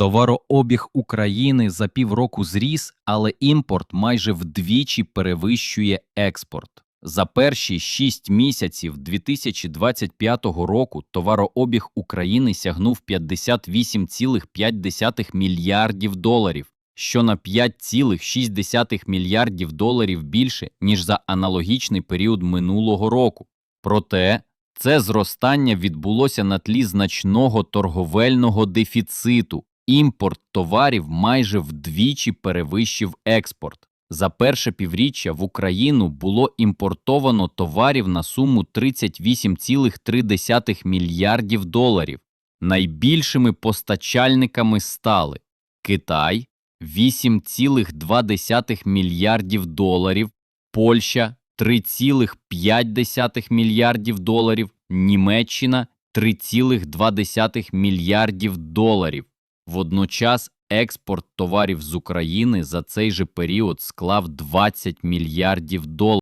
Товарообіг України за півроку зріс, але імпорт майже вдвічі перевищує експорт. За перші 6 місяців 2025 року товарообіг України сягнув 58,5 мільярдів доларів, що на 5,6 мільярдів доларів більше, ніж за аналогічний період минулого року. Проте це зростання відбулося на тлі значного торговельного дефіциту. Імпорт товарів майже вдвічі перевищив експорт. За перше півріччя в Україну було імпортовано товарів на суму 38,3 мільярдів доларів. Найбільшими постачальниками стали Китай 8,2 мільярдів доларів, Польща 3,5 мільярдів доларів, Німеччина 3,2 мільярдів доларів. Водночас експорт товарів з України за цей же період склав 20 мільярдів доларів.